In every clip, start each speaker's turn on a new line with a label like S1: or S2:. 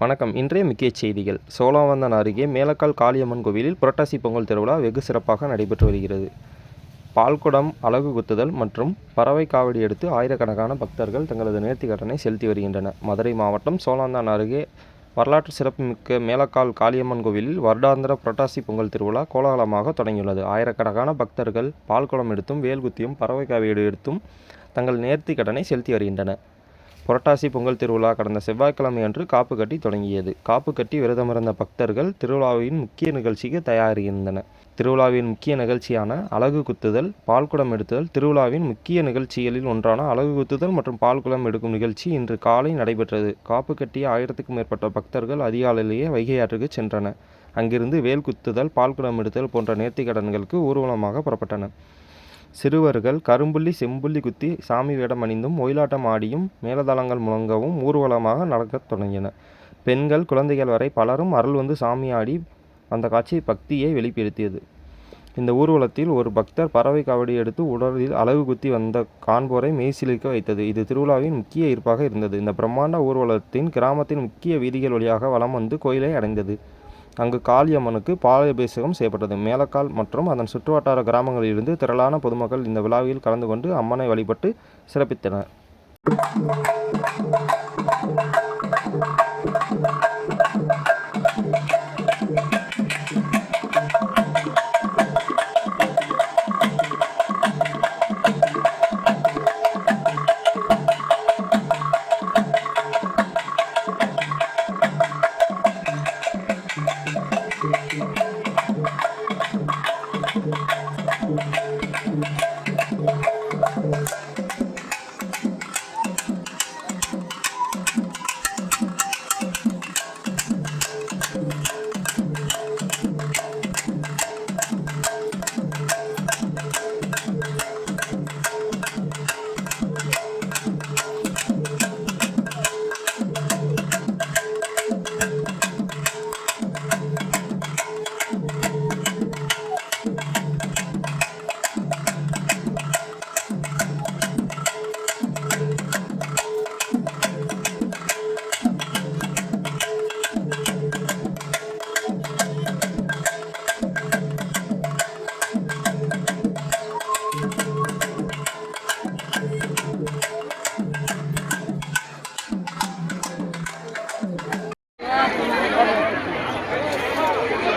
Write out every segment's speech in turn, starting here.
S1: வணக்கம். இன்றைய முக்கிய செய்திகள். சோழாவந்தன் அருகே மேலக்கால் காளியம்மன் கோவிலில் புரட்டாசி பொங்கல் திருவிழா வெகு சிறப்பாக நடைபெற்று வருகிறது. பால்குடம் அலகு குத்துதல் மற்றும் பறவை காவடி எடுத்து ஆயிரக்கணக்கான பக்தர்கள் தங்களது நேர்த்திக்கடனை செலுத்தி வருகின்றனர். மதுரை மாவட்டம் சோழாந்தான் அருகே வரலாற்று சிறப்புமிக்க மேலக்கால் காளியம்மன் கோவிலில் வருடாந்திர புரட்டாசி பொங்கல் திருவிழா கோலாகலமாக தொடங்கியுள்ளது. ஆயிரக்கணக்கான பக்தர்கள் பால்குடம் எடுத்தும் வேல்குத்தியும் பறவை காவடி எடுத்தும் தங்கள் நேர்த்திக்கடனை செலுத்தி வருகின்றனர். புரட்டாசி பொங்கல் திருவிழா கடந்த செவ்வாய்க்கிழமை அன்று காப்பு கட்டி தொடங்கியது. காப்பு கட்டி விரதமிருந்த பக்தர்கள் திருவிழாவின் முக்கிய நிகழ்ச்சிக்கு தயாரிருந்தனர் திருவிழாவின் முக்கிய நிகழ்ச்சியான அழகு குத்துதல் பால்குடம் எடுத்தல் திருவிழாவின் முக்கிய நிகழ்ச்சிகளில் ஒன்றான அலகு குத்துதல் மற்றும் பால்குடம் எடுக்கும் நிகழ்ச்சி இன்று காலை நடைபெற்றது. காப்பு கட்டிய ஆயிரத்துக்கும் மேற்பட்ட பக்தர்கள் அதிகாலையிலேயே வைகை ஆற்றுக்கு சென்றனர். அங்கிருந்து வேல் குத்துதல் பால்குடம் எடுத்தல் போன்ற நேர்த்திக்கடன்களுக்கு ஊர்வலமாக புறப்பட்டன சிறுவர்கள் கரும்புள்ளி செம்புள்ளி குத்தி சாமி வேடம் அணிந்தும் ஒயிலாட்டம் ஆடியும் மேலதாளங்கள் முழங்கவும் ஊர்வலமாக நடக்கத் தொடங்கின. பெண்கள் குழந்தைகள் வரை பலரும் அருள் வந்து சாமி ஆடி அந்த காட்சி பக்தியை வெளிப்படுத்தியது. இந்த ஊர்வலத்தில் ஒரு பக்தர் பறவை காவடி எடுத்து உடலில் அழகு குத்தி வந்த காண்போரை மெய்சிலிர்க்க வைத்தது. இது திருவிழாவின் முக்கிய ஈர்ப்பாக இருந்தது. இந்த பிரம்மாண்ட ஊர்வலத்தின் கிராமத்தின் முக்கிய வீதிகள் வழியாக வலம் வந்து கோயிலை அடைந்தது. அங்கு காளியம்மனுக்கு பாலாபிஷேகம் செய்யப்பட்டது. மேலக்கால் மற்றும் அதன் சுற்றுவட்டார கிராமங்களிலிருந்து திரளான பொதுமக்கள் இந்த விழாவில் கலந்து கொண்டு அம்மனை வழிபட்டு சிறப்பித்தனர்.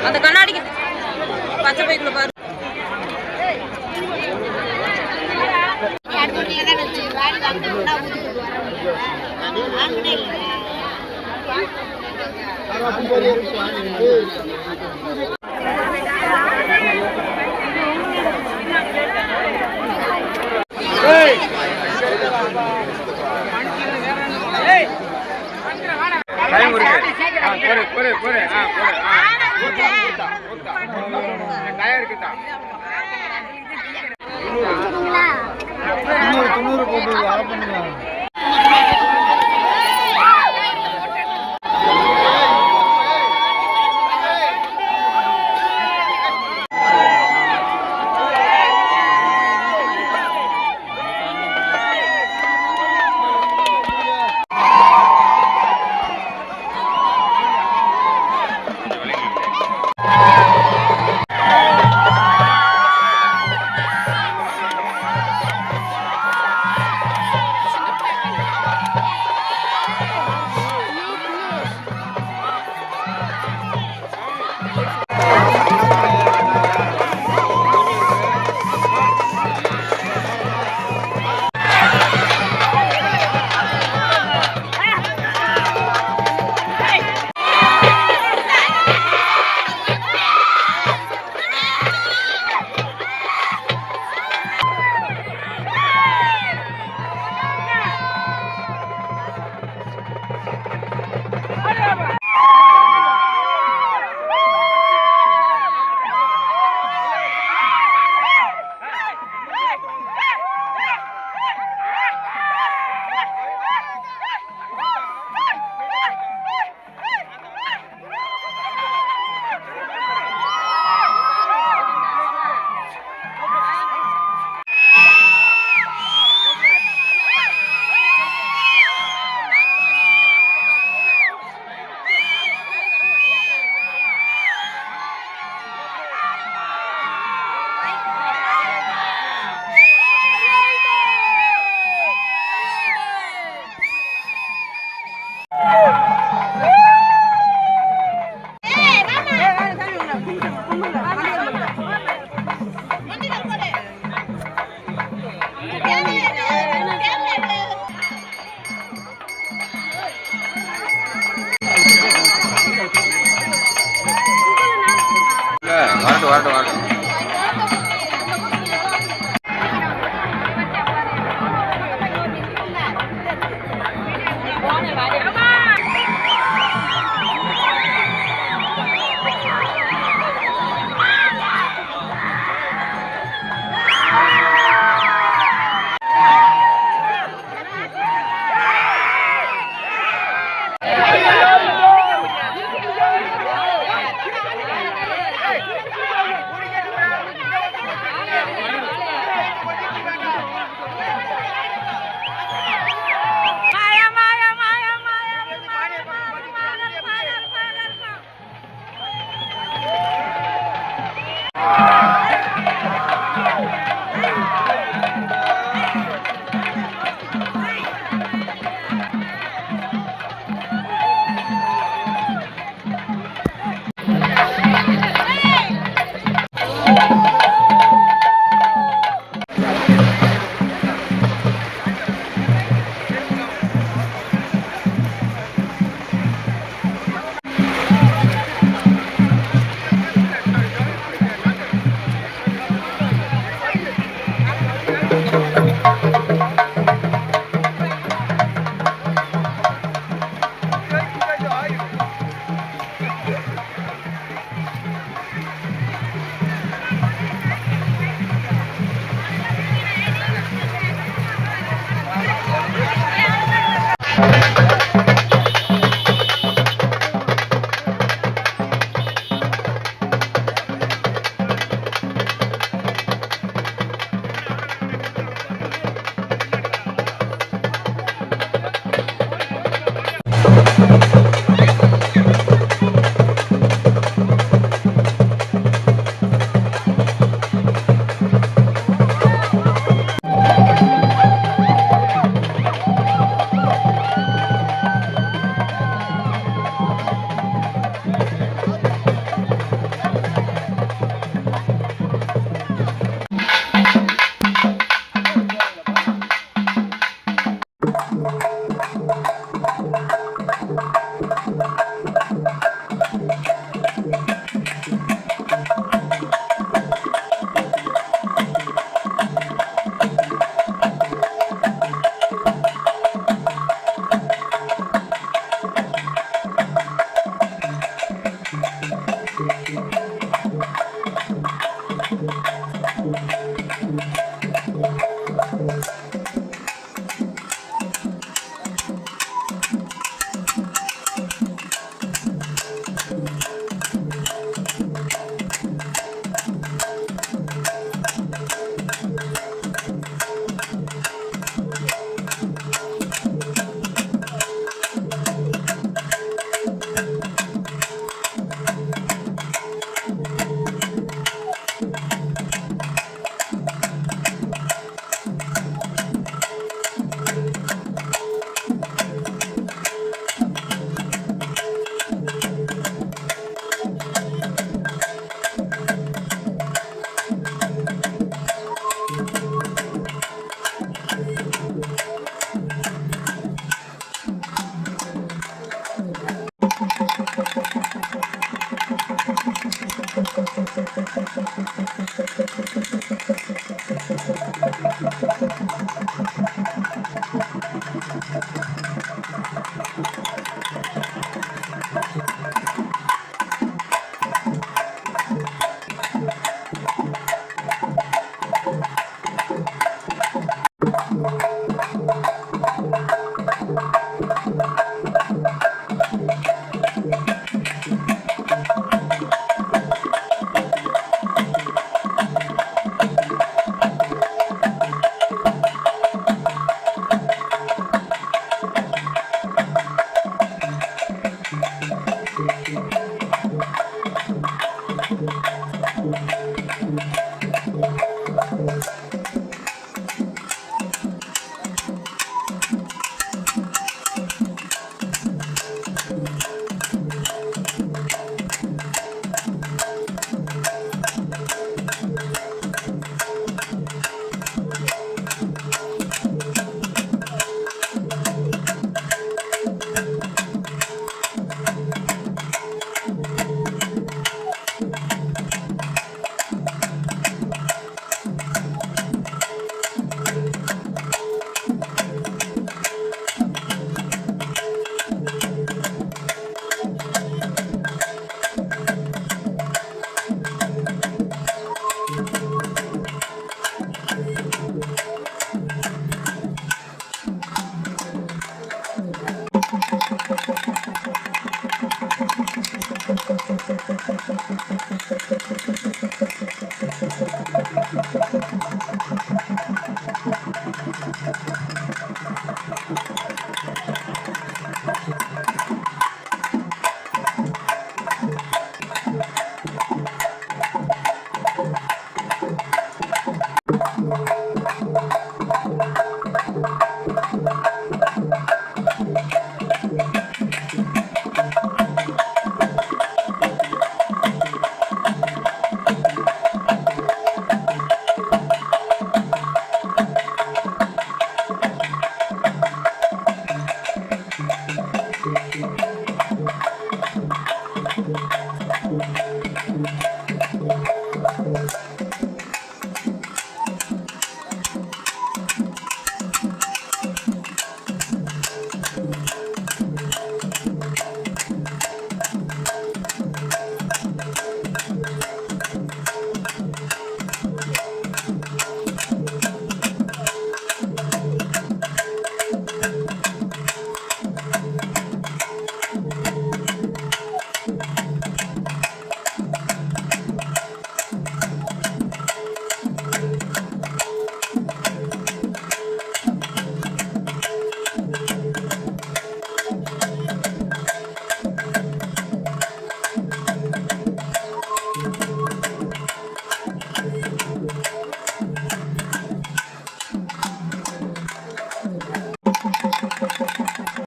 S2: அந்த கண்ணாடிக்கு பச்சை பைக்குள்ள பாரு.
S3: டைம் இருக்கு ஆ போடு போடு ஆ போடு. ஆ.
S4: தொண்ணூறு தொண்ணூறு போட்டு வர பண்ணுங்க
S2: alto, alto,
S3: alto.